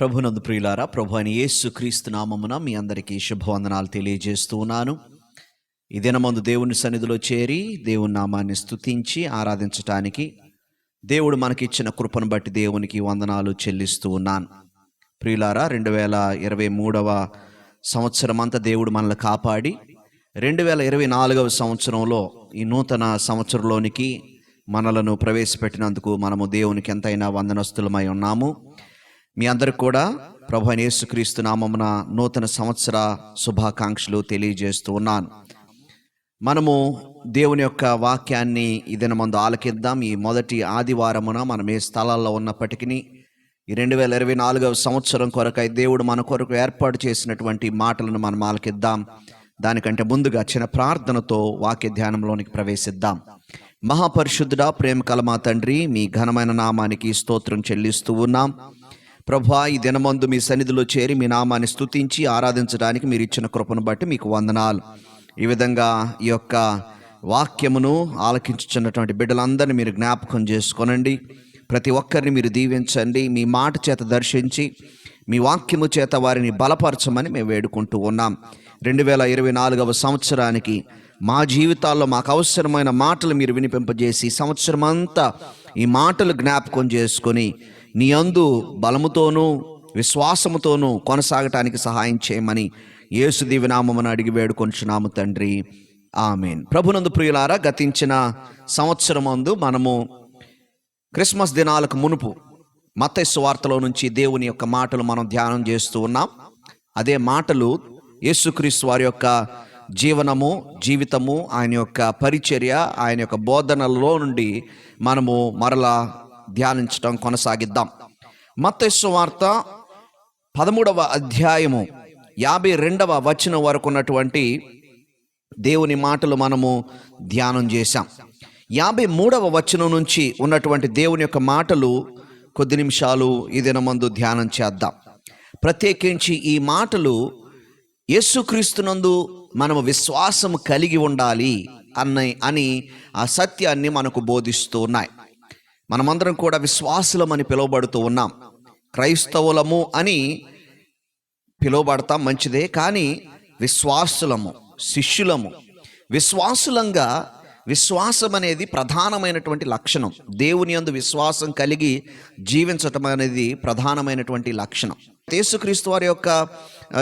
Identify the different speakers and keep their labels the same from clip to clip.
Speaker 1: ప్రభునందు ప్రియులారా ప్రభు అని యేసు క్రీస్తు నామమున మీ అందరికీ శుభవందనాలు తెలియజేస్తూ ఉన్నాను. ఈ దినమందు దేవుని సన్నిధిలో చేరి దేవుని నామాన్ని స్తుతించి ఆరాధించటానికి దేవుడు మనకిచ్చిన కృపను బట్టి దేవునికి వందనాలు చెల్లిస్తూ ఉన్నాను. ప్రియులారా రెండు వేల ఇరవై మూడవ సంవత్సరం అంతా దేవుడు మనల్ని కాపాడి రెండు వేల ఇరవై నాలుగవ సంవత్సరంలో ఈ నూతన సంవత్సరంలోనికి మనలను ప్రవేశపెట్టినందుకు మనము దేవునికి ఎంతైనా వందనస్తులమై ఉన్నాము. మీ అందరికి కూడా ప్రభు యేసుక్రీస్తు నామమున నూతన సంవత్సర శుభాకాంక్షలు తెలియజేస్తూ ఉన్నాను. మనము దేవుని యొక్క వాక్యాన్ని ఇదిన ముందు ఆలకిద్దాం. ఈ మొదటి ఆదివారమున మనం ఏ స్థలాల్లో ఉన్నప్పటికీ ఈ రెండు వేల ఇరవై నాలుగవ సంవత్సరం కొరకై దేవుడు మన కొరకు ఏర్పాటు చేసినటువంటి మాటలను మనం ఆలకిద్దాం. దానికంటే ముందుగా చిన్న ప్రార్థనతో వాక్య ధ్యానంలోనికి ప్రవేశిద్దాం. మహాపరిశుద్ధుడా ప్రేమ కలమా తండ్రి మీ ఘనమైన నామానికి స్తోత్రం చెల్లిస్తూ ఉన్నాం. ప్రభా ఈ దినమందు మీ సన్నిధిలో చేరి మీ నామాన్ని స్తుతించి ఆరాధించడానికి మీరు ఇచ్చిన కృపను బట్టి మీకు వందనాలు. ఈ విధంగా ఈ యొక్క వాక్యమును ఆలకించుచున్నటువంటి బిడ్డలందరినీ మీరు జ్ఞాపకం చేసుకొనండి. ప్రతి ఒక్కరిని మీరు దీవించండి. మీ మాట చేత దర్శించి మీ వాక్యము చేత వారిని బలపరచమని మేము వేడుకుంటూ ఉన్నాం. రెండు వేల ఇరవై నాలుగవ సంవత్సరానికి మా జీవితాల్లో మాకు అవసరమైన మాటలు మీరు వినిపింపజేసి సంవత్సరం అంతా ఈ మాటలు జ్ఞాపకం చేసుకొని నీ అందు బలముతోనూ విశ్వాసముతోనూ కొనసాగటానికి సహాయం చేయమని యేసు దివినామమును అడిగి వేడుకొంచున్నాము తండ్రి. ఆమెన్. ప్రభునందు ప్రియులారా గతించిన సంవత్సరమందు మనము క్రిస్మస్ దినాలకు మునుపు మత వార్తలో నుంచి దేవుని యొక్క మాటలు మనం ధ్యానం చేస్తూ ఉన్నాం. అదే మాటలు యేసుక్రీస్తు వారి యొక్క జీవనము జీవితము ఆయన యొక్క పరిచర్య ఆయన యొక్క బోధనలో నుండి మనము మరలా ధ్యానించటం కొనసాగిద్దాం. మత్స్సు వార్త పదమూడవ అధ్యాయము యాభై రెండవ వచనం వరకు ఉన్నటువంటి దేవుని మాటలు మనము ధ్యానం చేశాం. యాభై మూడవ వచనం నుంచి ఉన్నటువంటి దేవుని యొక్క మాటలు కొద్ది నిమిషాలు ఈ దినమందు ధ్యానం చేద్దాం. ప్రత్యేకించి ఈ మాటలు యేసుక్రీస్తునందు మనము విశ్వాసం కలిగి ఉండాలి అన్న అని ఆ సత్యాన్ని మనకు బోధిస్తూ ఉన్నాయి. మనమందరం కూడా విశ్వాసులమని పిలువబడుతూ ఉన్నాం. క్రైస్తవులము అని పిలువబడతాం మంచిదే కానీ విశ్వాసులము శిష్యులము విశ్వాసులంగా విశ్వాసం అనేది ప్రధానమైనటువంటి లక్షణం. దేవుని అందు విశ్వాసం కలిగి జీవించటం అనేది ప్రధానమైనటువంటి లక్షణం. యేసుక్రీస్తు వారి యొక్క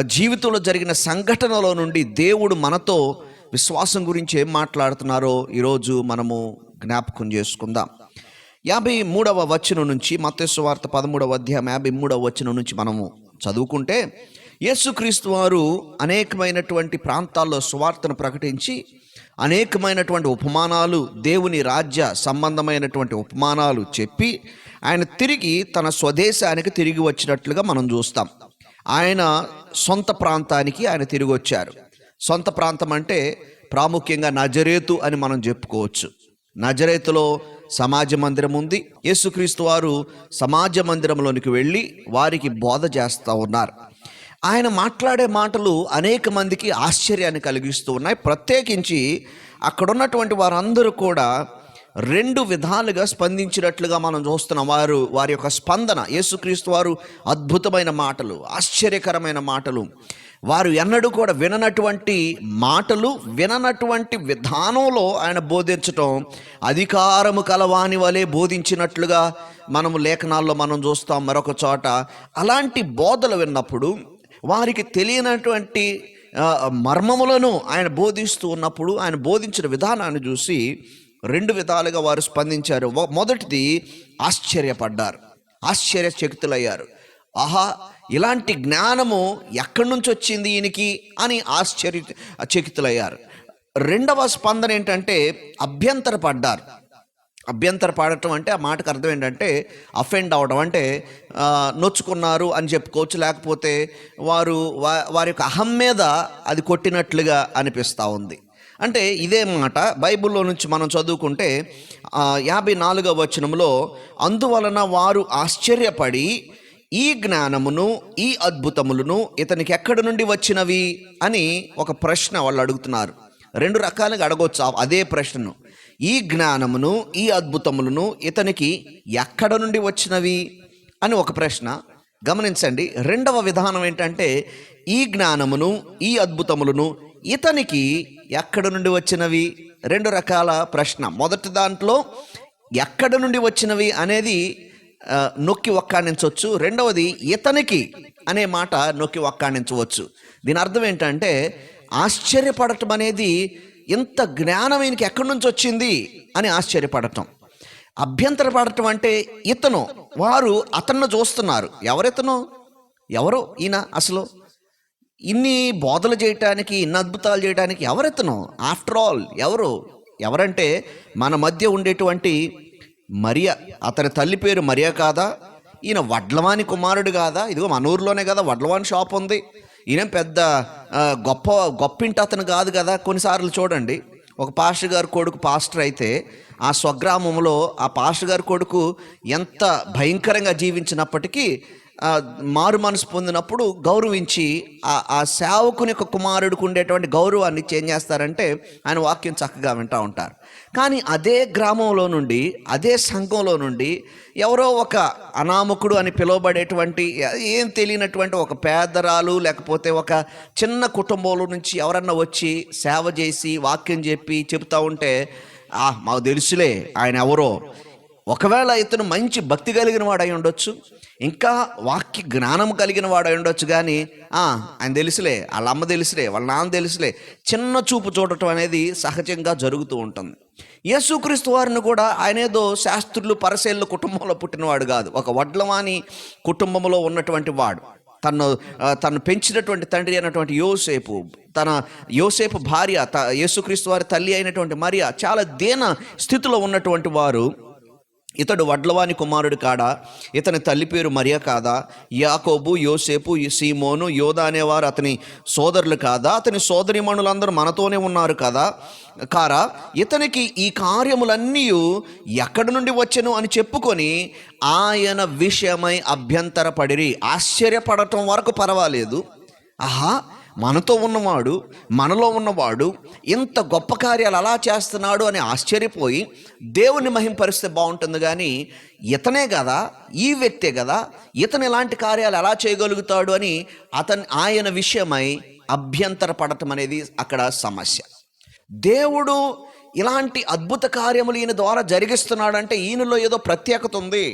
Speaker 1: జీవితంలో జరిగిన సంఘటనలో నుండి దేవుడు మనతో విశ్వాసం గురించి ఏం మాట్లాడుతున్నారో ఈరోజు మనము జ్ఞాపకం చేసుకుందాం. యాభై మూడవ వచనం నుంచి మత్స్సు వార్త పదమూడవ అధ్యాయం యాభై మూడవ వచనం నుంచి మనము చదువుకుంటే యేసుక్రీస్తు వారు అనేకమైనటువంటి ప్రాంతాల్లో సువార్తను ప్రకటించి అనేకమైనటువంటి ఉపమానాలు దేవుని రాజ్య సంబంధమైనటువంటి ఉపమానాలు చెప్పి ఆయన తిరిగి తన స్వదేశానికి తిరిగి వచ్చినట్లుగా మనం చూస్తాం. ఆయన సొంత ప్రాంతానికి ఆయన తిరిగి వచ్చారు. సొంత ప్రాంతం అంటే ప్రాముఖ్యంగా నజరేతు అని మనం చెప్పుకోవచ్చు. నజరేతులో సమాజ మందిరం ఉంది. యేసుక్రీస్తు వారు సమాజ మందిరంలోనికి వెళ్ళి వారికి బోధ చేస్తూ ఉన్నారు. ఆయన మాట్లాడే మాటలు అనేక మందికి ఆశ్చర్యాన్ని కలిగిస్తూ ఉన్నాయి. ప్రత్యేకించి అక్కడ ఉన్నటువంటి వారందరూ కూడా రెండు విధాలుగా స్పందించినట్లుగా మనం చూస్తున్నాం. వారు వారి యొక్క స్పందన యేసుక్రీస్తు వారు అద్భుతమైన మాటలు ఆశ్చర్యకరమైన మాటలు. వారు ఎన్నడూ కూడా విననటువంటి మాటలు విననటువంటి విధానంలో ఆయన బోధించటం అధికారము కలవాని వలె బోధించినట్లుగా మనము లేఖనాల్లో మనం చూస్తాం మరొక చోట. అలాంటి బోధలు విన్నప్పుడు వారికి తెలియనటువంటి మర్మములను ఆయన బోధిస్తూ ఉన్నప్పుడు ఆయన బోధించిన విధానాన్ని చూసి రెండు విధాలుగా వారు స్పందించారు. మొదటిది ఆశ్చర్యపడ్డారు. ఆశ్చర్యచకితులయ్యారు. ఆహా ఇలాంటి జ్ఞానము ఎక్కడి నుంచి వచ్చింది ఈయనకి అని ఆశ్చర్య చకితులయ్యారు. రెండవ స్పందన ఏంటంటే అభ్యంతరపడ్డారు. అభ్యంతర పాడటం అంటే ఆ మాటకు అర్థం ఏంటంటే అఫెండ్ అవడం అంటే నొచ్చుకున్నారు అని చెప్పుకోవచ్చు. లేకపోతే వారు వా- వారి యొక్క అహం మీద అది కొట్టినట్లుగా అనిపిస్తూ ఉంది. అంటే ఇదే మాట బైబిల్లో నుంచి మనం చదువుకుంటే యాభై నాలుగవ వచనంలో అందువలన వారు ఆశ్చర్యపడి ఈ జ్ఞానమును ఈ అద్భుతములను ఇతనికి ఎక్కడి నుండి వచ్చినవి అని ఒక ప్రశ్న వాళ్ళు అడుగుతున్నారు. రెండు రకాలుగా అడగొచ్చు అదే ప్రశ్నను. ఈ జ్ఞానమును ఈ అద్భుతములను ఇతనికి ఎక్కడ నుండి వచ్చినవి అని ఒక ప్రశ్న. గమనించండి రెండవ విధానం ఏంటంటే ఈ జ్ఞానమును ఈ అద్భుతములను ఇతనికి ఎక్కడ నుండి వచ్చినవి? రెండు రకాల ప్రశ్న. మొదటి దాంట్లో ఎక్కడ నుండి వచ్చినవి అనేది నొక్కి ఒక్కాణించవచ్చు రెండవది ఇతనికి అనే మాట నొక్కి ఒక్కాణించవచ్చు దీని అర్థం ఏంటంటే ఆశ్చర్యపడటం అనేది ఇంత జ్ఞానం ఈయనకి ఎక్కడి నుంచి వచ్చింది అని ఆశ్చర్యపడటం. అభ్యంతరపడటం అంటే ఇతను. వారు అతన్ని చూస్తున్నారు. ఎవరితను? ఎవరో ఈయన అసలు? ఇన్ని బోధలు చేయటానికి ఇన్ని అద్భుతాలు చేయడానికి ఎవరెత్తను ఆఫ్టర్ ఆల్ ఎవరు? ఎవరంటే మన మధ్య ఉండేటువంటి మరియా అతని తల్లి పేరు మరియా కాదా? ఈయన వడ్లవాణి కుమారుడు కాదా? ఇదిగో మన ఊర్లోనే కదా వడ్లవాణి షాప్ ఉంది. ఈయన పెద్ద గొప్ప గొప్పింటి అతను కాదు కదా? కొన్నిసార్లు చూడండి. ఒక పాస్టర్ గారి కొడుకు పాస్టర్ అయితే ఆ స్వగ్రామంలో ఆ పాస్టర్ గారి కొడుకు ఎంత భయంకరంగా జీవించినప్పటికీ మారు మనసు పొందినప్పుడు గౌరవించి ఆ ఆ సేవకుని యొక్క కుమారుడికి ఉండేటువంటి గౌరవాన్ని చేంజ్ చేస్తారంటే ఆయన వాక్యం చక్కగా వింటూ ఉంటారు. కానీ అదే గ్రామంలో నుండి అదే సంఘంలో నుండి ఎవరో ఒక అనామకుడు అని పిలువబడేటువంటి ఏం తెలియనటువంటి ఒక పేదరాలు లేకపోతే ఒక చిన్న కుటుంబంలో నుంచి ఎవరన్నా వచ్చి సేవ చేసి వాక్యం చెప్పి చెప్తా ఉంటే మాకు తెలుసులే ఆయన ఎవరో. ఒకవేళ ఇతను మంచి భక్తి కలిగిన వాడు అయి ఉండొచ్చు ఇంకా వాక్య జ్ఞానం కలిగిన వాడు అయి ఉండొచ్చు కానీ ఆయన తెలుసులే వాళ్ళ అమ్మ తెలుసులే వాళ్ళ నాన్న తెలుసులే చిన్న చూపు చూడటం అనేది సహజంగా జరుగుతూ ఉంటుంది. యేసుక్రీస్తు వారిని కూడా ఆయన ఏదో శాస్త్రులు పరసేళ్ళు కుటుంబంలో పుట్టినవాడు కాదు ఒక వడ్లవాని కుటుంబంలో ఉన్నటువంటి వాడు. తను తను పెంచినటువంటి తండ్రి అయినటువంటి యోసేపు తన యోసేపు భార్య త యేసుక్రీస్తు వారి తల్లి అయినటువంటి మరియ చాలా దీన స్థితిలో ఉన్నటువంటి వారు. ఇతడు వడ్లవాని కుమారుడు కాడా? ఇతని తల్లి పేరు మరియా కాదా? యాకోబు యోసేపు సీమోను యోధ అనేవారు అతని సోదరులు కాదా? అతని సోదరిమణులందరూ మనతోనే ఉన్నారు కదా? కారా ఇతనికి ఈ కార్యములన్నీ ఎక్కడి నుండి వచ్చెను అని చెప్పుకొని ఆయన విషయమై అభ్యంతరపడిరి. ఆశ్చర్యపడటం వరకు పర్వాలేదు. ఆహా మనతో ఉన్నవాడు మనలో ఉన్నవాడు ఇంత గొప్ప కార్యాలు అలా చేస్తున్నాడు అని ఆశ్చర్యపోయి దేవుని మహింపరిస్తే బాగుంటుంది కానీ ఇతనే కదా ఈ వ్యక్తే కదా ఇతను ఇలాంటి కార్యాలు ఎలా చేయగలుగుతాడు అని అతని ఆయన విషయమై అభ్యంతర పడటం అనేది అక్కడ సమస్య. దేవుడు ఇలాంటి అద్భుత కార్యములు ఈయన ద్వారా జరిగిస్తున్నాడంటే ఈయనలో ఏదో ప్రత్యేకత ఉంది.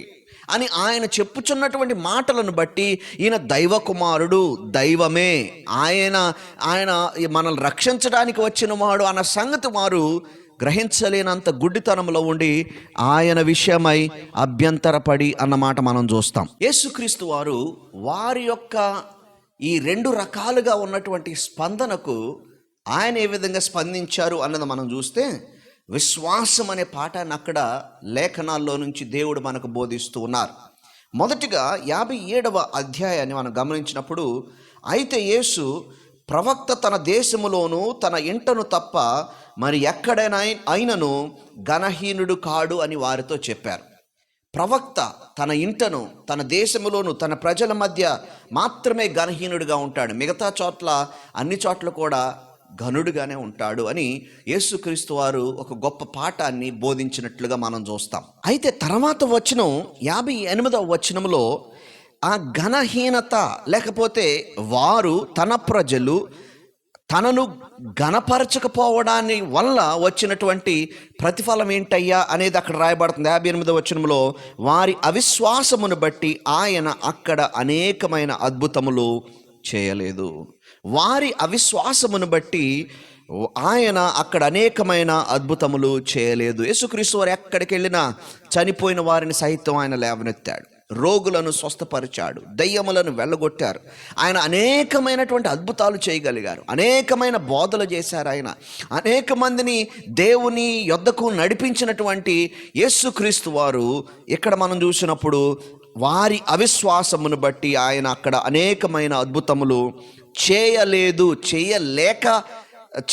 Speaker 1: అని ఆయన చెప్పుచున్నటువంటి మాటలను బట్టి ఈయన దైవ కుమారుడు దైవమే. ఆయన ఆయన మనల్ని రక్షించడానికి వచ్చిన వాడు అన్న సంగతి వారు గ్రహించలేనంత గుడ్డితనంలో ఉండి ఆయన విషయమై అభ్యంతరపడి అన్నమాట మనం చూస్తాం. యేసుక్రీస్తు వారు వారి యొక్క ఈ రెండు రకాలుగా ఉన్నటువంటి స్పందనకు ఆయన ఏ విధంగా స్పందించారు అన్నది మనం చూస్తే విశ్వాసం అనే పాఠాన్ని అక్కడ లేఖనాల్లో నుంచి దేవుడు మనకు బోధిస్తూ ఉన్నారు. మొదటిగా యాభై ఏడవ అధ్యాయాన్ని మనం గమనించినప్పుడు అయితే యేసు ప్రవక్త తన దేశములోను తన ఇంటను తప్ప మరి ఎక్కడైనా అయినను ఘనహీనుడు కాడు అని వారితో చెప్పారు. ప్రవక్త తన ఇంటను తన దేశములోను తన ప్రజల మధ్య మాత్రమే ఘనహీనుడిగా ఉంటాడు. మిగతా చోట్ల అన్ని చోట్ల కూడా ఘనుడుగానే ఉంటాడు అని యేసుక్రీస్తు వారు ఒక గొప్ప పాఠాన్ని బోధించినట్లుగా మనం చూస్తాం. అయితే తర్వాత వచనం యాభై ఎనిమిదవ వచనంలో ఆ ఘనహీనత లేకపోతే వారు తన ప్రజలు తనను ఘనపరచకపోవడాన్ని వల్ల వచ్చినటువంటి ప్రతిఫలం ఏంటయ్యా అనేది అక్కడ రాయబడుతుంది. యాభై ఎనిమిదో వచనంలో వారి అవిశ్వాసమును బట్టి ఆయన అక్కడ అనేకమైన అద్భుతములు చేయలేదు. వారి అవిశ్వాసమును బట్టి ఆయన అక్కడ అనేకమైన అద్భుతములు చేయలేదు. యేసుక్రీస్తు వారు ఎక్కడికి వెళ్ళినా చనిపోయిన వారిని సైతం ఆయన లేవనెత్తాడు. రోగులను స్వస్థపరిచాడు. దయ్యములను వెళ్ళగొట్టారు. ఆయన అనేకమైనటువంటి అద్భుతాలు చేయగలిగారు. అనేకమైన బోధలు చేశారు ఆయన. అనేక మందిని దేవుని యొద్దకు నడిపించినటువంటి యేసుక్రీస్తు వారు ఇక్కడ మనం చూసినప్పుడు వారి అవిశ్వాసమును బట్టి ఆయన అక్కడ అనేకమైన అద్భుతములు చేయలేదు చేయలేక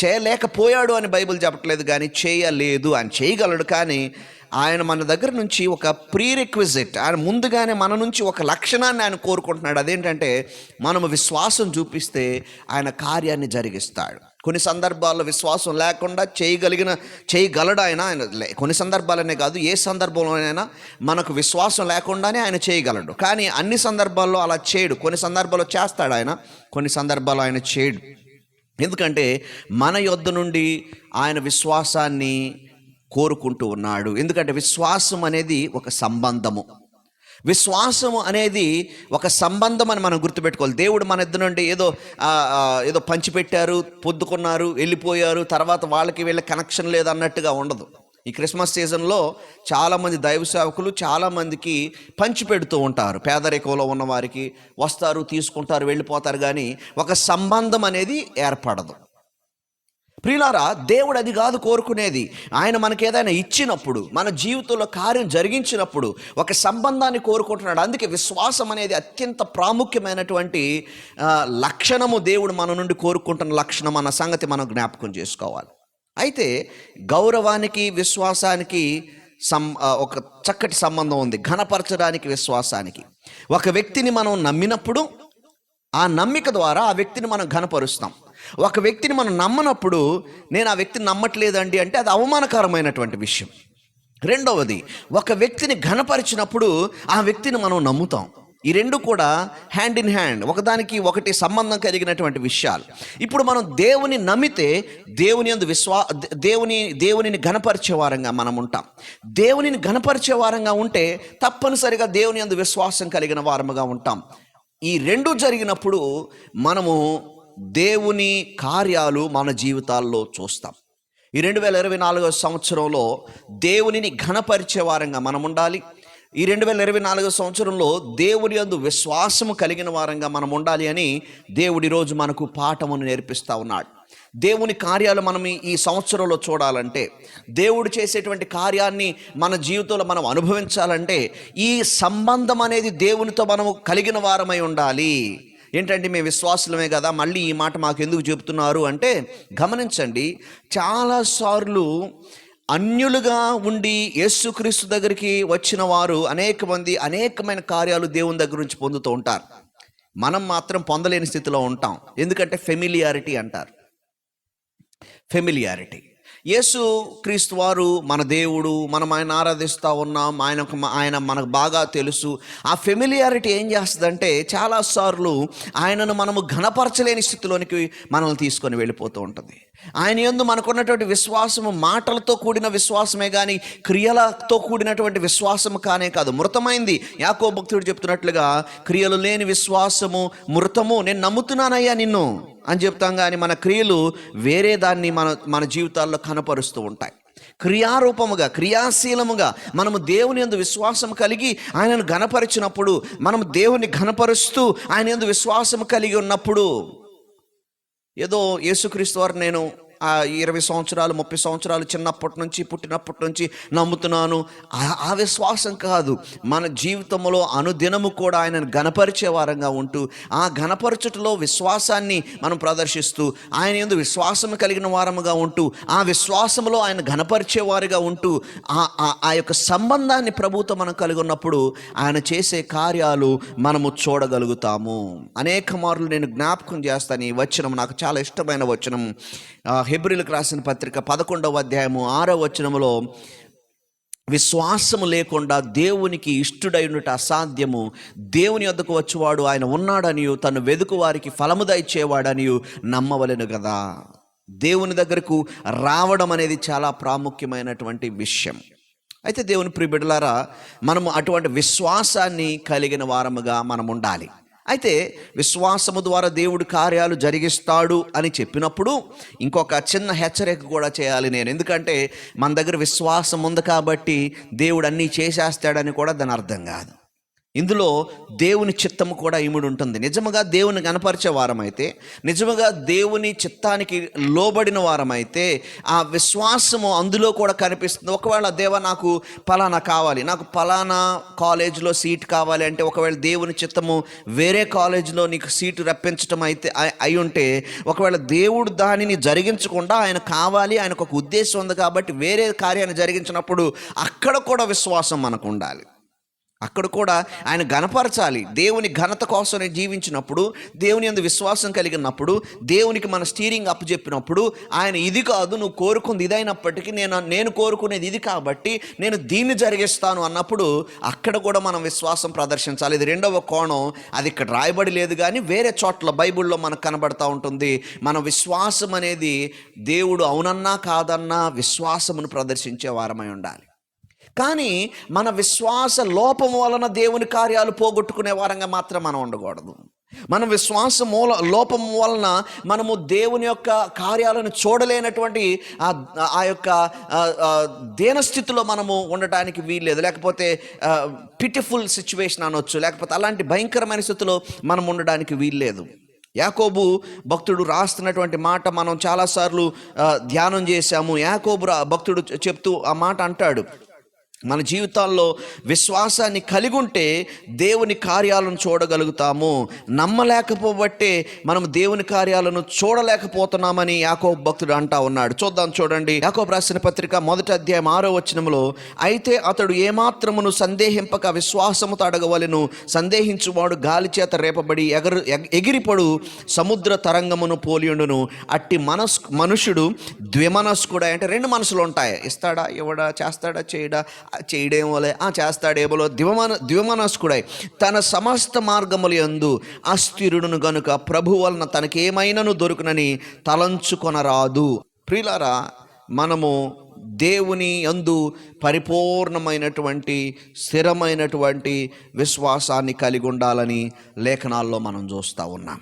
Speaker 1: చేయలేకపోయాడు అని బైబిల్ చెప్పట్లేదు కానీ చేయలేదు ఆయన చేయగలడు. కానీ ఆయన మన దగ్గర నుంచి ఒక ప్రీ రిక్విజిట్ ఆయన ముందుగానే మన నుంచి ఒక లక్షణాన్ని ఆయన కోరుకుంటున్నాడు. అదేంటంటే మనము విశ్వాసం చూపిస్తే ఆయన కార్యాన్ని జరిగిస్తాడు. కొన్ని సందర్భాల్లో విశ్వాసం లేకుండా చేయగలిగిన చేయగలడు ఆయన. ఆయన లే- కొన్ని సందర్భాలనే కాదు ఏ సందర్భంలోనైనా మనకు విశ్వాసం లేకుండానే ఆయన చేయగలడు. కానీ అన్ని సందర్భాల్లో అలా చేయడు. కొన్ని సందర్భాల్లో చేస్తాడు ఆయన కొన్ని సందర్భాల్లో ఆయన చేయడు. ఎందుకంటే మన యొద్ద నుండి ఆయన విశ్వాసాన్ని కోరుకుంటూ ఉన్నాడు. ఎందుకంటే విశ్వాసం అనేది ఒక సంబంధము. విశ్వాసము అనేది ఒక సంబంధం అని మనం గుర్తుపెట్టుకోవాలి. దేవుడు మన ఇద్దరు నుండి ఏదో ఏదో పంచిపెట్టారు పొద్దుకున్నారు వెళ్ళిపోయారు తర్వాత వాళ్ళకి వీళ్ళ కనెక్షన్ లేదన్నట్టుగా ఉండదు. ఈ క్రిస్మస్ సీజన్లో చాలామంది దైవ సేవకులు చాలామందికి పంచి పెడుతూ ఉంటారు. పేదరికంలో ఉన్నవారికి వస్తారు తీసుకుంటారు వెళ్ళిపోతారు కానీ ఒక సంబంధం అనేది ఏర్పడదు. ప్రియులారా దేవుడు అది కాదు కోరుకునేది. ఆయన మనకి ఏదైనా ఇచ్చినప్పుడు మన జీవితంలో కార్యం జరిగించినప్పుడు ఒక సంబంధాన్ని కోరుకుంటున్నాడు. అందుకే విశ్వాసం అనేది అత్యంత ప్రాముఖ్యమైనటువంటి లక్షణము దేవుడు మన నుండి కోరుకుంటున్న లక్షణం అన్న సంగతి మనం జ్ఞాపకం చేసుకోవాలి. అయితే గౌరవానికి విశ్వాసానికి సం ఒక చక్కటి సంబంధం ఉంది. ఘనపరచడానికి విశ్వాసానికి. ఒక వ్యక్తిని మనం నమ్మినప్పుడు ఆ నమ్మిక ద్వారా ఆ వ్యక్తిని మనం ఘనపరుస్తాం. ఒక వ్యక్తిని మనం నమ్మనప్పుడు నేను ఆ వ్యక్తిని నమ్మట్లేదండి అంటే అది అవమానకరమైనటువంటి విషయం. రెండవది ఒక వ్యక్తిని ఘనపరిచినప్పుడు ఆ వ్యక్తిని మనం నమ్ముతాం. ఈ రెండు కూడా హ్యాండ్ ఇన్ హ్యాండ్ ఒకదానికి ఒకటి సంబంధం కలిగినటువంటి విషయాలు. ఇప్పుడు మనం దేవుని నమ్మితే దేవుని యందు విశ్వా దేవుని దేవునిని గణపరిచే వారంగా మనం ఉంటాం. దేవునిని ఘనపరిచే వారంగా ఉంటే తప్పనిసరిగా దేవుని యందు విశ్వాసం కలిగిన వారముగా ఉంటాం. ఈ రెండు జరిగినప్పుడు మనము దేవుని కార్యాలు మన జీవితాల్లో చూస్తాం. ఈ రెండు వేల ఇరవై నాలుగో సంవత్సరంలో దేవునిని ఘనపరిచే వారంగా మనం ఉండాలి. ఈ రెండు వేల ఇరవై నాలుగో సంవత్సరంలో దేవుని యందు విశ్వాసము కలిగిన వారంగా మనం ఉండాలి అని దేవుడి రోజు మనకు పాఠమును నేర్పిస్తా ఉన్నాడు. దేవుని కార్యాలు మనం ఈ సంవత్సరంలో చూడాలంటే దేవుడు చేసేటువంటి కార్యాన్ని మన జీవితంలో మనం అనుభవించాలంటే ఈ సంబంధం అనేది దేవునితో మనము కలిగిన వారమై ఉండాలి. ఏంటంటే మేము విశ్వాసులమే కదా మళ్ళీ ఈ మాట మాకు ఎందుకు చెబుతున్నారు అంటే గమనించండి చాలాసార్లు అన్యులుగా ఉండి యేసుక్రీస్తు దగ్గరికి వచ్చిన వారు అనేక మంది అనేకమైన కార్యాలు దేవుని దగ్గర నుంచి పొందుతూ ఉంటారు. మనం మాత్రం పొందలేని స్థితిలో ఉంటాం. ఎందుకంటే ఫెమిలియారిటీ అంటారు. ఫెమిలియారిటీ యేసు క్రీస్తు వారు మన దేవుడు మనం ఆయన ఆరాధిస్తూ ఉన్నాం ఆయనకు ఆయన మనకు బాగా తెలుసు. ఆ ఫెమిలియారిటీ ఏం చేస్తుందంటే చాలాసార్లు ఆయనను మనము ఘనపరచలేని స్థితిలోనికి మనల్ని తీసుకొని వెళ్ళిపోతూ ఉంటుంది. ఆయన యందు మనకున్నటువంటి విశ్వాసము మాటలతో కూడిన విశ్వాసమే కానీ క్రియలతో కూడినటువంటి విశ్వాసము కానే కాదు మృతమైంది. యాకో భక్తుడు చెప్తున్నట్లుగా క్రియలు లేని విశ్వాసము మృతము నేను నమ్ముతున్నానయ్యా నిన్ను. అని చెప్తాం కానీ మన క్రియలు వేరే దాన్ని మన మన జీవితాల్లో కనపరుస్తూ ఉంటాయి. క్రియారూపముగా క్రియాశీలముగా మనము దేవుని యందు విశ్వాసం కలిగి ఆయనను ఘనపరిచినప్పుడు మనము దేవుని ఘనపరుస్తూ ఆయన యందు విశ్వాసం కలిగి ఉన్నప్పుడు ఏదో యేసుక్రీస్తు వారు నేను ఇరవై సంవత్సరాలు ముప్పై సంవత్సరాలు చిన్నప్పటి నుంచి పుట్టినప్పటి నుంచి నమ్ముతున్నాను. ఆ- విశ్వాసం కాదు. మన జీవితంలో అనుదినము కూడా ఆయనను గణపరిచే వారంగా ఉంటూ ఆ గణపరచుటలో విశ్వాసాన్ని మనం ప్రదర్శిస్తూ ఆయన ఎందు విశ్వాసం కలిగిన వారముగా ఉంటూ ఆ విశ్వాసంలో ఆయన గణపరిచేవారుగా ఉంటూ ఆ ఆ- ఆ యొక్క సంబంధాన్ని ప్రభుత్వం మనం కలిగి ఉన్నప్పుడు ఆయన చేసే కార్యాలు మనము చూడగలుగుతాము. అనేక మార్లు నేను జ్ఞాపకం చేస్తాను ఈ వచనం. నాకు చాలా ఇష్టమైన వచనం. హెబ్రిలకు రాసిన పత్రిక పదకొండవ అధ్యాయము ఆరో వచనములో విశ్వాసము లేకుండా దేవునికి ఇష్టుడైనట అసాధ్యము. దేవుని వద్దకు వచ్చేవాడు ఆయన ఉన్నాడనియు తను వెదుకు వారికి ఫలము దయచేవాడనియు నమ్మవలెను కదా దేవుని దగ్గరకు రావడం అనేది చాలా ప్రాముఖ్యమైనటువంటి విషయం. అయితే దేవుని ప్రిబిడలారా మనము అటువంటి విశ్వాసాన్ని కలిగిన వారముగా మనం ఉండాలి అయితే విశ్వాసము ద్వారా దేవుడు కార్యాలు జరిగిస్తాడు అని చెప్పినప్పుడు ఇంకొక చిన్న హెచ్చరిక కూడా చేయాలి నేను. ఎందుకంటే మన దగ్గర విశ్వాసం ఉంది కాబట్టి దేవుడు అన్నీ చేసేస్తాడని కూడా దాని అర్థం కాదు. ఇందులో దేవుని చిత్తము కూడా ఇముడు ఉంటుంది నిజముగా దేవుని కనపరిచే వారమైతే నిజముగా దేవుని చిత్తానికి లోబడిన వారమైతే ఆ విశ్వాసము అందులో కూడా కనిపిస్తుంది. ఒకవేళ దేవ నాకు పలానా కావాలి నాకు పలానా కాలేజీలో సీట్ కావాలి అంటే ఒకవేళ దేవుని చిత్తము వేరే కాలేజీలో నీకు సీటు రప్పించడం అయితే అయి- అయి ఉంటే ఒకవేళ దేవుడు దానిని జరిగించకుండా ఆయన కావాలి ఆయనకు ఒక ఉద్దేశం ఉంది కాబట్టి వేరే కార్యాన్ని జరిగించినప్పుడు అక్కడ కూడా విశ్వాసం మనకు ఉండాలి. అక్కడ కూడా ఆయన గణపరచాలి దేవుని ఘనత కోసం నేను జీవించినప్పుడు దేవుని అందు విశ్వాసం కలిగినప్పుడు దేవునికి మన స్టీరింగ్ అప్పు చెప్పినప్పుడు ఆయన ఇది కాదు నువ్వు కోరుకుంది ఇదైనప్పటికీ నేను నేను కోరుకునేది ఇది కాబట్టి నేను దీన్ని జరిగిస్తాను అన్నప్పుడు అక్కడ కూడా మనం విశ్వాసం ప్రదర్శించాలి. ఇది రెండవ కోణం. అది ఇక్కడ రాయబడి లేదు కానీ వేరే చోట్ల బైబిల్లో మనకు కనబడతా ఉంటుంది. మన విశ్వాసం అనేది దేవుడు అవునన్నా కాదన్నా విశ్వాసమును ప్రదర్శించే వారమై ఉండాలి. కానీ మన విశ్వాస లోపం వలన దేవుని కార్యాలు పోగొట్టుకునే వారంగా మాత్రం మనం ఉండకూడదు. మన విశ్వాస మూల లోపం వలన మనము దేవుని యొక్క కార్యాలను చూడలేనటువంటి ఆ యొక్క దీనస్థితిలో మనము ఉండటానికి వీల్లేదు. లేకపోతే పిటిఫుల్ సిచ్యువేషన్ అనొచ్చు. లేకపోతే అలాంటి భయంకరమైన స్థితిలో మనం ఉండడానికి వీల్లేదు. యాకోబు భక్తుడు రాస్తున్నటువంటి మాట మనం చాలాసార్లు ధ్యానం చేశాము. యాకోబు భక్తుడు చెప్తూ ఆ మాట అంటాడు. మన జీవితాల్లో విశ్వాసాన్ని కలిగి ఉంటే దేవుని కార్యాలను చూడగలుగుతాము. నమ్మలేకపోబట్టే మనం దేవుని కార్యాలను చూడలేకపోతున్నామని యాకో భక్తుడు అంటా ఉన్నాడు. చూద్దాం చూడండి. యాకో రాసిన పత్రిక మొదటి అధ్యాయం ఆరో వచనంలో అయితే అతడు ఏమాత్రమును సందేహింపక విశ్వాసముతో అడగవలను. సందేహించువాడు గాలి చేత రేపబడి ఎగరు ఎగిరిపడు. సముద్ర తరంగమును పోలియుండును అట్టి మనస్ మనుషుడు ద్విమనస్కుడ అంటే రెండు మనసులు ఉంటాయి. ఇస్తాడా ఇవ్వడా చేస్తాడా చేయడా చేయడేమోలే. ఆ చేస్తాడేమోలో ద్విమన ద్విమనస్కుడై. తన సమస్త మార్గములు యందు అస్థిరుడును గనుక ప్రభు వలన తనకేమైనను దొరుకునని తలంచుకొనరాదు. ప్రియులారా మనము దేవుని యందు పరిపూర్ణమైనటువంటి స్థిరమైనటువంటి విశ్వాసాన్ని కలిగి ఉండాలని లేఖనాల్లో మనం చూస్తూ ఉన్నాం.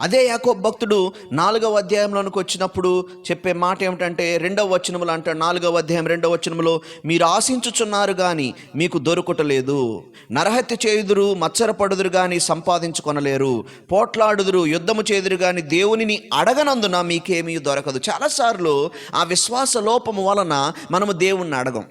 Speaker 1: అదే యాకో భక్తుడు నాలుగవ అధ్యాయంలోనికి వచ్చినప్పుడు చెప్పే మాట ఏమిటంటే రెండవ వచనములు అంటాడు. నాలుగవ అధ్యాయం రెండవ వచనములో మీరు ఆశించుచున్నారు కానీ మీకు దొరుకుటలేదు. నరహత్య చేయుదురు మచ్చరపడుదురు కానీ సంపాదించుకొనలేరు. పోట్లాడుదురు యుద్ధము చేదురు కానీ దేవునిని అడగనందున మీకేమీ దొరకదు. చాలాసార్లు ఆ విశ్వాస లోపము వలన మనము దేవుణ్ణి అడగం.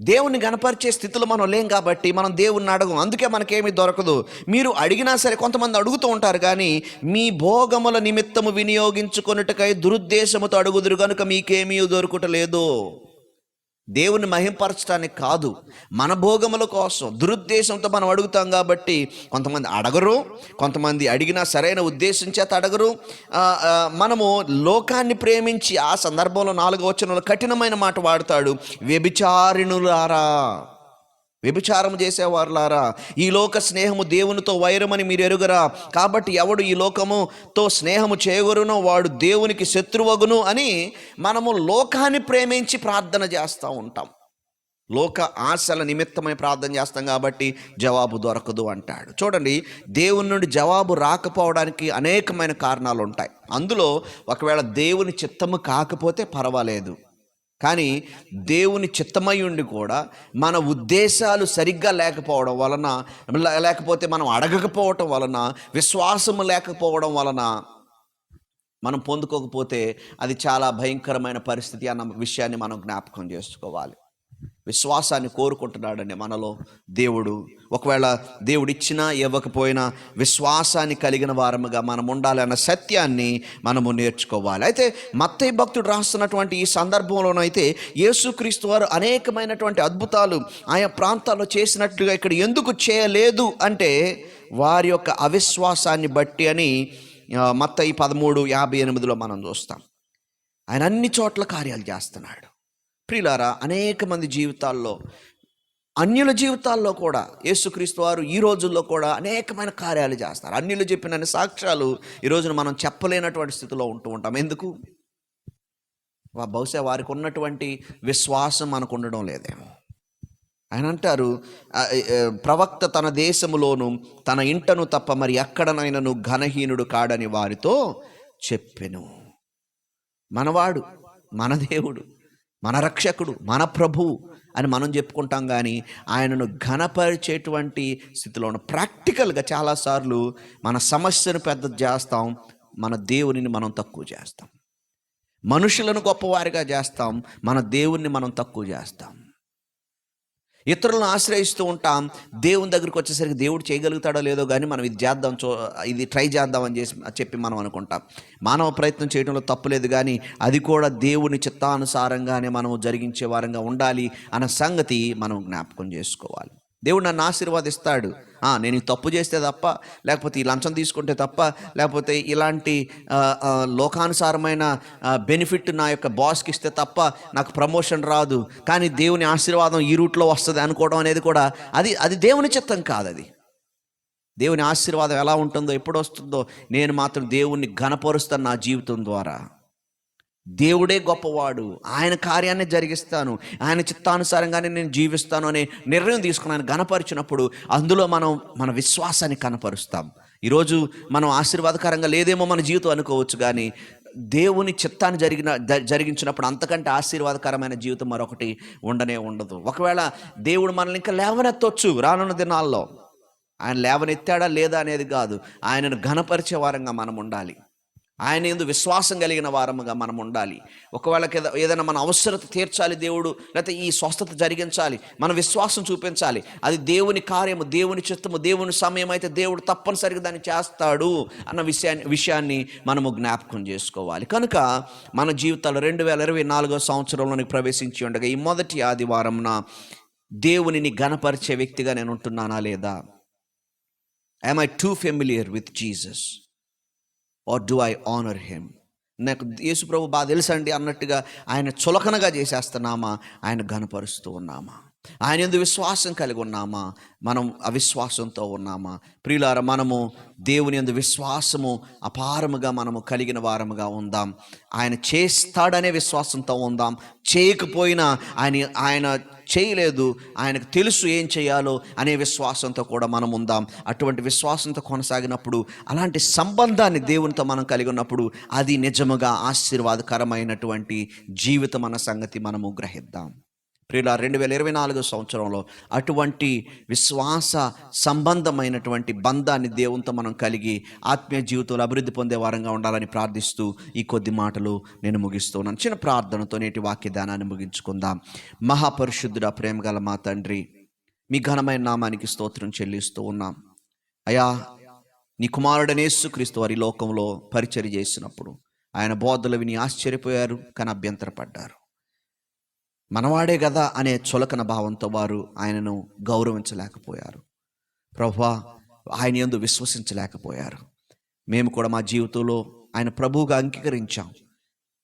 Speaker 1: దేవుణ్ణి గణపరిచే స్థితిలో మనం లేం కాబట్టి మనం దేవుణ్ణి అడగం. అందుకే మనకేమీ దొరకదు. మీరు అడిగినా సరే కొంతమంది అడుగుతూ ఉంటారు కానీ మీ భోగముల నిమిత్తము వినియోగించుకొనుటకై దురుద్దేశముతో అడుగుదురు కనుక మీకేమీ దొరకటలేదు. దేవుని మహింపరచడానికి కాదు మన భోగముల కోసం దురుద్దేశంతో మనం అడుగుతాం కాబట్టి కొంతమంది అడగరు కొంతమంది అడిగినా సరైన ఉద్దేశం చేత అడగరు. మనము లోకాన్ని ప్రేమించి ఆ సందర్భంలో నాలుగో వచనంలో కఠినమైన మాట వాడతాడు వ్యభిచారిణులారా. వ్యభిచారం చేసేవారులారా. ఈ లోక స్నేహము దేవునితో వైరమని మీరు ఎరుగరా. కాబట్టి ఎవడు ఈ లోకముతో స్నేహము చేయగరునో వాడు దేవునికి శత్రువగును అని మనము లోకాన్ని ప్రేమించి ప్రార్థన చేస్తూ ఉంటాం. లోక ఆశల నిమిత్తమై ప్రార్థన చేస్తాం కాబట్టి జవాబు దొరకదు అంటాడు. చూడండి దేవుని నుండి జవాబు రాకపోవడానికి అనేకమైన కారణాలు ఉంటాయి అందులో ఒకవేళ దేవుని చిత్తము కాకపోతే పర్వాలేదు. కానీ దేవుని చిత్తమై ఉండి కూడా మన ఉద్దేశాలు సరిగ్గా లేకపోవడం వలన లేకపోతే మనం అడగకపోవటం వలన విశ్వాసము లేకపోవడం వలన మనం పొందుకోకపోతే అది చాలా భయంకరమైన పరిస్థితి అన్న విషయాన్ని మనం జ్ఞాపకం చేసుకోవాలి. విశ్వాసాన్ని కోరుకుంటున్నాడండి మనలో దేవుడు. ఒకవేళ దేవుడు ఇచ్చినా ఇవ్వకపోయినా విశ్వాసాన్ని కలిగిన వారముగా మనం ఉండాలన్న సత్యాన్ని మనము నేర్చుకోవాలి. అయితే మత్తయి భక్తుడు రాస్తున్నటువంటి ఈ సందర్భంలోనైతే యేసుక్రీస్తు వారు అనేకమైనటువంటి అద్భుతాలు ఆయా ప్రాంతాల్లో చేసినట్లుగా ఇక్కడ ఎందుకు చేయలేదు అంటే వారి యొక్క అవిశ్వాసాన్ని బట్టి అని మత్తయి పదమూడు యాభై ఎనిమిదిలో మనం చూస్తాం. ఆయన అన్ని చోట్ల కార్యాలు చేస్తున్నాడు. ప్రిలారా అనేక మంది జీవితాల్లో అన్యుల జీవితాల్లో కూడా యేసుక్రీస్తు వారు ఈ రోజుల్లో కూడా అనేకమైన కార్యాలు చేస్తారు. అన్యులు చెప్పిన సాక్ష్యాలు ఈ రోజున మనం చెప్పలేనటువంటి స్థితిలో ఉంటూ ఉంటాం. ఎందుకు? బహుశా వారికి ఉన్నటువంటి విశ్వాసం మనకు ఉండడం లేదేమో. ఆయన అంటారు ప్రవక్త తన దేశములోను తన ఇంటను తప్ప మరి ఎక్కడనైనను ఘనహీనుడు కాడని వారితో చెప్పెను. మనవాడు మన దేవుడు. మన రక్షకుడు మన ప్రభువు అని మనం చెప్పుకుంటాం కానీ ఆయనను ఘనపరిచేటువంటి స్థితిలో ఉన్న ప్రాక్టికల్గా చాలాసార్లు మన సమస్యను పెద్ద చేస్తాం మన దేవునిని మనం తక్కువ చేస్తాం. మనుషులను గొప్పవారిగా చేస్తాం మన దేవుణ్ణి మనం తక్కువ చేస్తాం. ఇతరులను ఆశ్రయిస్తూ ఉంటాం. దేవుని దగ్గరికి వచ్చేసరికి దేవుడు చేయగలుగుతాడో లేదో కానీ మనం ఇది చేద్దాం చూ ఇది ట్రై చేద్దాం అని చేసి చెప్పి మనం అనుకుంటాం. మానవ ప్రయత్నం చేయడంలో తప్పులేదు కానీ అది కూడా దేవుని చిత్తానుసారంగానే మనం జరిగించే వారంగా ఉండాలి అన్న సంగతి మనం జ్ఞాపకం చేసుకోవాలి. దేవుడు నన్ను ఆశీర్వాదిస్తాడు. నేను తప్పు చేస్తే తప్ప లేకపోతే ఈ లంచం తీసుకుంటే తప్ప లేకపోతే ఇలాంటి లోకానుసారమైన బెనిఫిట్ నా యొక్క బాస్కి ఇస్తే తప్ప నాకు ప్రమోషన్ రాదు. కానీ దేవుని ఆశీర్వాదం ఈ రూట్లో వస్తుంది అనుకోవడం అనేది కూడా అది అది దేవుని చిత్తం కాదు అది. దేవుని ఆశీర్వాదం ఎలా ఉంటుందో ఎప్పుడు వస్తుందో నేను మాత్రం దేవుణ్ణి ఘనపరుస్తాను నా జీవితం ద్వారా. దేవుడే గొప్పవాడు. ఆయన కార్యాన్ని జరిగిస్తాను. ఆయన చిత్తానుసారంగానే నేను జీవిస్తాను అనే నిర్ణయం తీసుకుని ఆయన గణపరిచినప్పుడు అందులో మనం మన విశ్వాసాన్ని కనపరుస్తాం. ఈరోజు మనం ఆశీర్వాదకరంగా లేదేమో మన జీవితం అనుకోవచ్చు కానీ దేవుని చిత్తాన్ని జరిగిన జ- జరిగించినప్పుడు అంతకంటే ఆశీర్వాదకరమైన జీవితం మరొకటి ఉండనే ఉండదు. ఒకవేళ దేవుడు మనల్ని ఇంకా లేవనెత్తొచ్చు రానున్న దినాల్లో. ఆయన లేవనెత్తాడా లేదా అనేది కాదు. ఆయనను ఘనపరిచే వారంగా మనం ఉండాలి. ఆయన ఎందు విశ్వాసం కలిగిన వారముగా మనం ఉండాలి. ఒకవేళ ఏదైనా మన అవసరత తీర్చాలి దేవుడు లేకపోతే ఈ స్వస్థత జరిగించాలి మన విశ్వాసం చూపించాలి అది దేవుని కార్యము దేవుని చిత్తము దేవుని సమయం అయితే దేవుడు తప్పనిసరిగా దాన్ని చేస్తాడు అన్న విషయాన్ని విషయాన్ని మనము జ్ఞాపకం చేసుకోవాలి. కనుక మన జీవితాలు రెండు వేల ఇరవై నాలుగో సంవత్సరంలోనికి ప్రవేశించి ఉండగా ఈ మొదటి ఆదివారంన దేవునిని గణపరిచే వ్యక్తిగా నేను ఉంటున్నానా లేదా? I I too familiar with Jesus or do I honour him నాకు యేసు ప్రభు బాగా తెలుసండి అన్నట్టుగా ఆయన చులకనగా చేసేస్తున్నామా ఆయన ఘనపరుస్తూ ఉన్నామా? ఆయన ఎందు విశ్వాసం కలిగి ఉన్నామా? మనం అవిశ్వాసంతో ఉన్నామా? ప్రియులార మనము దేవుని ఎందు విశ్వాసము అపారముగా మనము కలిగిన వారముగా ఉందాం. ఆయన చేస్తాడనే విశ్వాసంతో ఉందాం. చేయకపోయినా ఆయన ఆయన చేయలేదు. ఆయనకు తెలుసు ఏం చేయాలో అనే విశ్వాసంతో కూడా మనం ఉందాం. అటువంటి విశ్వాసంతో కొనసాగినప్పుడు అలాంటి సంబంధాన్ని దేవునితో మనం కలిగి ఉన్నప్పుడు అది నిజముగా ఆశీర్వాదకరమైనటువంటి జీవితం అన్న సంగతి మనము గ్రహిద్దాం. ప్రియుల రెండు వేల ఇరవై నాలుగో సంవత్సరంలో అటువంటి విశ్వాస సంబంధమైనటువంటి బంధాన్ని దేవునితో మనం కలిగి ఆత్మీయ జీవితంలో అభివృద్ధి పొందే వారంగా ఉండాలని ప్రార్థిస్తూ ఈ కొద్ది మాటలు నేను ముగిస్తున్నాను. చిన్న ప్రార్థనతో నేటి వాక్యదానాన్ని ముగించుకుందాం. మహాపరిశుద్ధుడ ప్రేమగల మా తండ్రి మీ ఘనమైన నామానికి స్తోత్రం చెల్లిస్తూ ఉన్నాం. అయా నీ కుమారుడనేసు క్రీస్తు వారి లోకంలో పరిచర్య చేసినప్పుడు ఆయన బోధలు విని ఆశ్చర్యపోయారు కానీ అభ్యంతరపడ్డారు మనవాడే కదా అనే చులకన భావంతో వారు ఆయనను గౌరవించలేకపోయారు. ప్రభా ఆయన యందు విశ్వసించలేకపోయారు. మేము కూడా మా జీవితంలో ఆయన ప్రభువుగా అంగీకరించాం.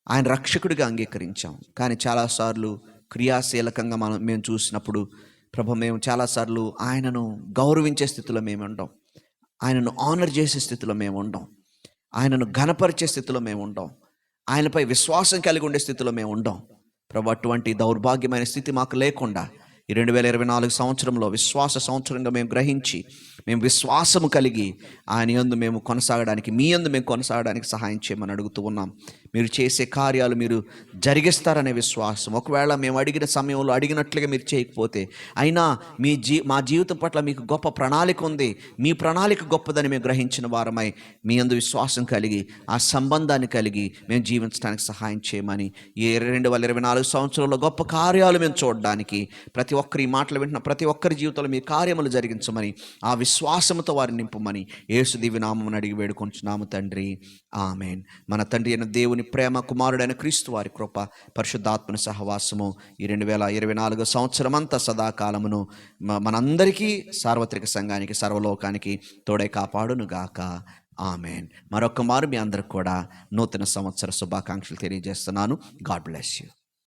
Speaker 1: ఆయన రక్షకుడిగా అంగీకరించాం. కానీ చాలాసార్లు క్రియాశీలకంగా మనం మేము చూసినప్పుడు ప్రభు మేము చాలాసార్లు ఆయనను గౌరవించే స్థితిలో మేము ఉండం ఆయనను ఆనర్ చేసే స్థితిలో మేము ఉండం ఆయనను ఘనపరిచే స్థితిలో మేము ఉండం ఆయనపై విశ్వాసం కలిగి ఉండే స్థితిలో మేము ఉండం ప్రభు అటువంటి దౌర్భాగ్యమైన స్థితి మాకు లేకుండా ఈ రెండు వేల ఇరవై నాలుగు సంవత్సరంలో విశ్వాస సంవత్సరంగా మేము గ్రహించి మేము విశ్వాసము కలిగి ఆయన యందు మేము కొనసాగడానికి మీ యందు మేము కొనసాగడానికి సహాయం చేయమని అడుగుతూ ఉన్నాం. మీరు చేసే కార్యాలు మీరు జరిగిస్తారనే విశ్వాసం. ఒకవేళ మేము అడిగిన సమయంలో అడిగినట్లుగా మీరు చేయకపోతే అయినా మీ జీ మా జీవితం పట్ల మీకు గొప్ప ప్రణాళిక ఉంది. మీ ప్రణాళిక గొప్పదని మేము గ్రహించిన వారమై మీ అందు విశ్వాసం కలిగి ఆ సంబంధాన్ని కలిగి మేము జీవించడానికి సహాయం చేయమని ఈ రెండు వేల ఇరవై నాలుగు సంవత్సరంలో గొప్ప కార్యాలు మేము చూడడానికి ప్రతి ఒక్కరి మాటలు వింటున్న ప్రతి ఒక్కరి జీవితంలో మీ కార్యములు జరిగించమని ఆ విశ్వాసంతో వారిని నింపమని ఏసు దివ్యనామం అడిగి వేడుకొంచున్నాము తండ్రి. ఆమెన్. మన తండ్రి అయిన దేవుని ప్రేమ కుమారుడైన క్రీస్తు వారి కృప పరిశుద్ధాత్మని సహవాసము ఈ రెండు వేల ఇరవై నాలుగు సంవత్సరం అంతా సదాకాలమును మ- మనందరికీ సార్వత్రిక సంఘానికి సర్వలోకానికి తోడే కాపాడును గాక ఆమెన్. మరొక మారు మీ అందరికి కూడా నూతన సంవత్సర శుభాకాంక్షలు తెలియజేస్తున్నాను. God bless you.